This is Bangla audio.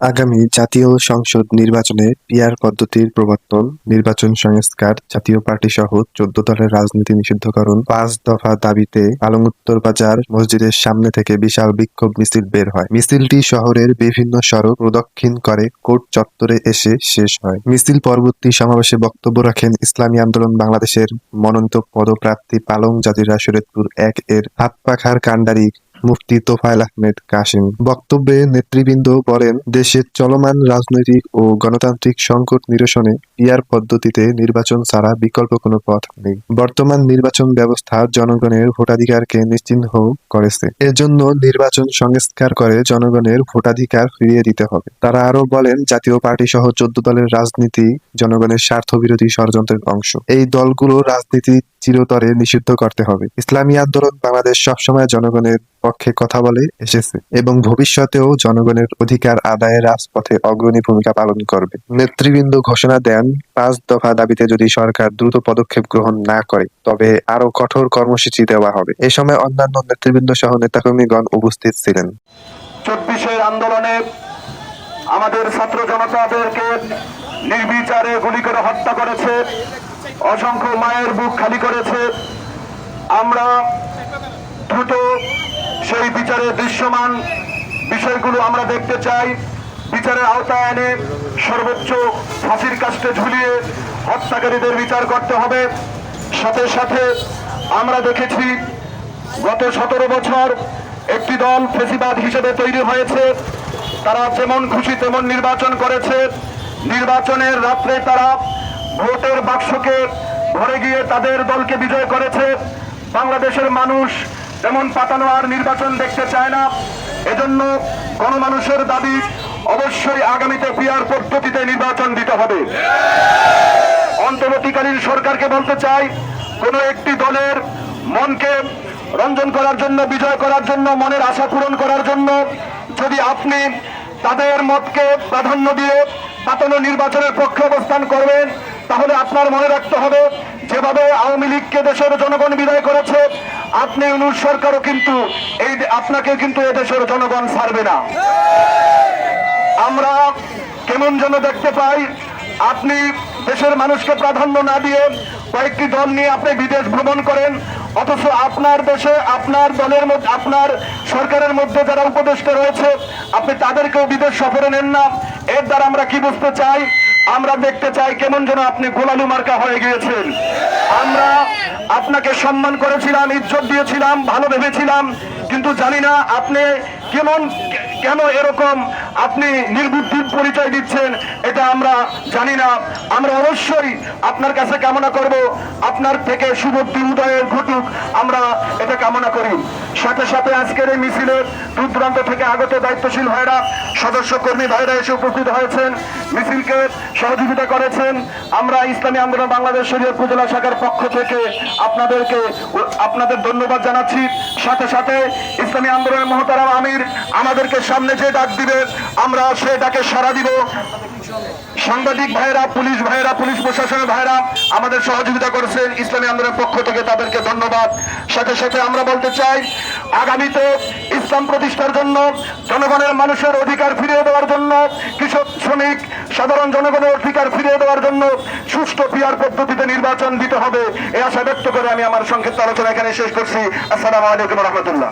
আগামী জাতীয় সংসদ নির্বাচনে পিআর পদ্ধতির প্রবর্তন, নির্বাচন সংস্কার, জাতীয় পার্টি সহ চোদ্দ দলের রাজনীতি নিষিদ্ধকরণ, পাঁচ দফা দাবিতে আলমউত্তর বাজার মসজিদের সামনে থেকে বিশাল বিক্ষোভ মিছিল বের হয়। মিছিলটি শহরের বিভিন্ন সড়ক প্রদক্ষিণ করে কোর্ট চত্বরে এসে শেষ হয়। মিছিল পরবর্তী সমাবেশে বক্তব্য রাখেন ইসলামী আন্দোলন বাংলাদেশের মনোনীত পদপ্রার্থী পালং জাজিরা শরীয়তপুর এক এর হাতপাখার কাণ্ডারি মুফতি তোফায়েল আহমেদ কাসিম। বক্তব্যে নেতৃবৃন্দ বলেন, দেশের চলমান রাজনৈতিক ও গণতান্ত্রিক সংকট নিরসনে পিআর পদ্ধতিতে নির্বাচন ছাড়া বিকল্প কোনো পথ নেই। বর্তমান নির্বাচন ব্যবস্থা জনগণের ভোটাধিকারকে নিশ্চিহ্ন করেছে। এজন্য নির্বাচন সংস্কার করে জনগণের ভোটাধিকার ফিরিয়ে দিতে হবে। তারা আরও বলেন, জাতীয় পার্টি সহ চোদ্দ দলের রাজনীতি জনগণের স্বার্থ বিরোধী ষড়যন্ত্রের অংশ। এই দলগুলো রাজনীতি চিরতরে নিষিদ্ধ করতে হবে। ইসলামী আন্দোলন বাংলাদেশ সবসময় জনগণের পক্ষে কথা বলে এসেছে এবং ভবিষ্যতেও জনগণের অধিকার আদায়ে রাজপথে অগ্রণী ভূমিকা পালন করবে। নেতৃবৃন্দ ঘোষণা দেন, পাঁচ দফা দাবিতে যদি সরকার দ্রুত পদক্ষেপ গ্রহণ না করে, তবে আরও কঠোর কর্মসূচি দেওয়া হবে। এ সময় অন্যান্য নেতৃবৃন্দ সহ নেতাকর্মীগণ উপস্থিত ছিলেন। চব্বিশের আন্দোলনে আমাদের ছাত্র জনতাদেরকে নির্বিচারে গুলি করে হত্যা করেছে, অসংখ্য মায়ের বুক খালি করেছে। আমরা সেই বিচারে দৃশ্যমান বিষয়গুলো আমরা দেখতে চাই। বিচারের আওতায় এনে সর্বোচ্চ ফাঁসির কাস্টে ঝুলিয়ে হত্যাকারীদের বিচার করতে হবে। সাথে সাথে আমরা দেখেছি, গত সতেরো বছর একটি দল ফেসিবাদ হিসেবে তৈরি হয়েছে। তারা যেমন খুশি তেমন নির্বাচন করেছে। নির্বাচনের রাত্রে তারা ভোটের বাক্সকে ভরে গিয়ে তাদের দলকে বিজয় করেছে। বাংলাদেশের মানুষ যেমন পাতানো আর নির্বাচন দেখতে চায় না, এজন্য গণমানুষের দাবি অবশ্যই আগামীতে পিয়ার পদ্ধতিতে নির্বাচন দিতে হবে। অন্তর্বর্তীকালীন সরকারকে বলতে চাই, কোন একটি দলের মনকে রঞ্জন করার জন্য, বিজয় করার জন্য, মনের আশা পূরণ করার জন্য যদি আপনি তাদের মতকে প্রাধান্য দিয়ে পাতানো নির্বাচনের পক্ষে অবস্থান করবেন, তাহলে আপনার মনে রাখতে হবে, যেভাবে আওয়ামী লীগকে দেশের জনগণ বিদায় করেছে আপনি অনুর সরকারও কিন্তু এই আপনাকে কিন্তু এদেশের জনগণ ছাড়বে না। আমরা কেমন যেন দেখতে পাই, আপনি দেশের মানুষকে প্রাধান্য না দিয়ে কয়েকটি দল নিয়ে আপনি বিদেশ ভ্রমণ করেন, অথচ আপনার দেশে, আপনার দলের মধ্যে, আপনার সরকারের মধ্যে যারা উপদেষ্টা রয়েছে, আপনি তাদেরকেও বিদেশ সফরে নেন না। এর দ্বারা আমরা কি বুঝতে চাই আমরা দেখতে চাই কেমন যেন আপনি গোলালু মার্কা হয়ে গিয়েছেন। আমরা আপনাকে সম্মান করেছিলাম, ইজ্জত দিয়েছিলাম, ভালো ভেবেছিলাম, কিন্তু জানি না আপনি কেমন, কেন এরকম আপনি নির্বুদ্ধির পরিচয় দিচ্ছেন। এটা আমরা জানি না। আমরা অবশ্যই আপনার কাছে কামনা করব। আপনার থেকে শুভক্তি উদয়ের ঘটুক, আমরা এটা কামনা করি। সাথে সাথে আজকের এই মিছিলে দূর দূরান্ত থেকে আগত দায়িত্বশীল ভাইরা, সদস্য কর্মী ভাইরা এসে উপস্থিত হয়েছেন। মিছিলকে সহযোগিতা করেছেন। আমরা ইসলামী আন্দোলন বাংলাদেশ শরীয় উপজেলা শাখার পক্ষ থেকে আপনাদেরকে আপনাদের ধন্যবাদ জানাচ্ছি। সাথে সাথে ইসলামী আন্দোলনের মহতারাম আমির আমাদেরকে সামনে যে ডাক দিবে, আমরা সে ডাকে সাড়া দিব। সাংবাদিক ভাইরা পুলিশ ভাইরা পুলিশ প্রশাসনের ভাইরা আমাদের সহযোগিতা করেছেন ইসলামী আন্দোলনের পক্ষ থেকে তাদেরকে ধন্যবাদ। সাথে সাথে আমরা বলতে চাই, আগামীতে ইসলাম প্রতিষ্ঠার জন্য জনগণের মানুষের অধিকার ফিরিয়ে দেওয়ার জন্য, কৃষক, শ্রমিক, সাধারণ জনগণের অধিকার ফিরিয়ে দেওয়ার জন্য সুষ্ঠু পিয়ার পদ্ধতিতে নির্বাচন দিতে হবে। এ আশা ব্যক্ত করে আমি আমার সংক্ষিপ্ত আলোচনা এখানে শেষ করছি। আসসালামু আলাইকুম রহমতুল্লাহ।